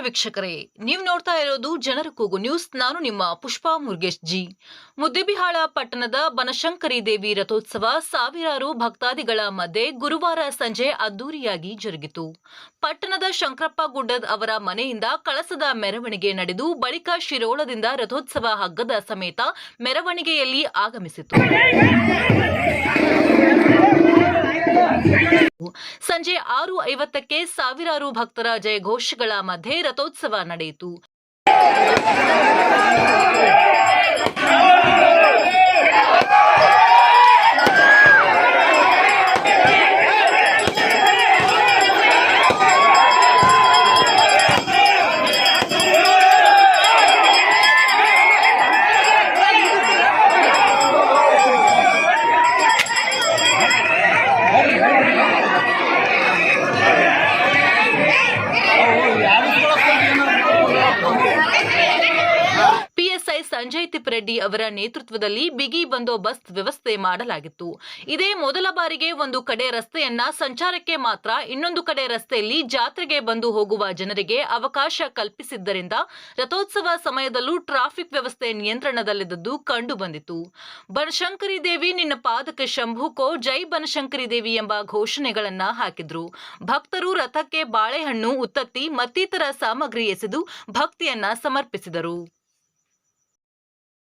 ವೀಕ್ಷಕರೇ. ನೀವು ನೋಡ್ತಾ ಇರೋದು ಜನರ ಕೂಗು ನ್ಯೂಸ್. ನಾನು ನಿಮ್ಮ ಪುಷ್ಪಾ ಮುರುಗೇಶ್ ಜಿ. ಮುದ್ದೆಬಿಹಾಳ ಪಟ್ಟಣದ ಬನಶಂಕರಿ ದೇವಿ ರಥೋತ್ಸವ ಸಾವಿರಾರು ಭಕ್ತಾದಿಗಳ ಮಧ್ಯೆ ಗುರುವಾರ ಸಂಜೆ ಅದ್ದೂರಿಯಾಗಿ ಜರುಗಿತು. ಪಟ್ಟಣದ ಶಂಕರಪ್ಪ ಗುಡ್ಡದ್ ಅವರ ಮನೆಯಿಂದ ಕಳಸದ ಮೆರವಣಿಗೆ ನಡೆದು ಬಳಿಕ ಶಿರೋಳದಿಂದ ರಥೋತ್ಸವ ಹಗ್ಗದ ಸಮೇತ ಮೆರವಣಿಗೆಯಲ್ಲಿ ಆಗಮಿಸಿತು. ಸಂಜೆ ಆರು ಐವತ್ತಕ್ಕೆ ಸಾವಿರಾರು ಭಕ್ತರ ಜಯಘೋಷಗಳ ಮಧ್ಯೆ ರಥೋತ್ಸವ ನಡೆಯಿತು. ಸಂಜಯ್ ತಿಪ್ಪರೆಡ್ಡಿ ಅವರ ನೇತೃತ್ವದಲ್ಲಿ ಬಿಗಿ ಬಂದೋಬಸ್ತ್ ವ್ಯವಸ್ಥೆ ಮಾಡಲಾಗಿತ್ತು. ಇದೇ ಮೊದಲ ಬಾರಿಗೆ ಒಂದು ಕಡೆ ರಸ್ತೆಯನ್ನ ಸಂಚಾರಕ್ಕೆ ಮಾತ್ರ ಇನ್ನೊಂದು ಕಡೆ ರಸ್ತೆಯಲ್ಲಿ ಜಾತ್ರೆಗೆ ಬಂದು ಹೋಗುವ ಜನರಿಗೆ ಅವಕಾಶ ಕಲ್ಪಿಸಿದ್ದರಿಂದ ರಥೋತ್ಸವ ಸಮಯದಲ್ಲೂ ಟ್ರಾಫಿಕ್ ವ್ಯವಸ್ಥೆ ನಿಯಂತ್ರಣದಲ್ಲಿದ್ದದ್ದು ಕಂಡು ಬಂದಿತು ಬನಶಂಕರಿ ದೇವಿ, ನಿನ್ನ ಪಾದಕ ಶಂಭುಕೋ ಜೈ ಬನಶಂಕರಿ ದೇವಿ ಎಂಬ ಘೋಷಣೆಗಳನ್ನ ಹಾಕಿದ್ರು. ಭಕ್ತರು ರಥಕ್ಕೆ ಬಾಳೆಹಣ್ಣು, ಉತ್ತತ್ತಿ, ಮತ್ತಿತರ ಸಾಮಗ್ರಿ ಎಸೆದು ಭಕ್ತಿಯನ್ನ ಸಮರ್ಪಿಸಿದರು.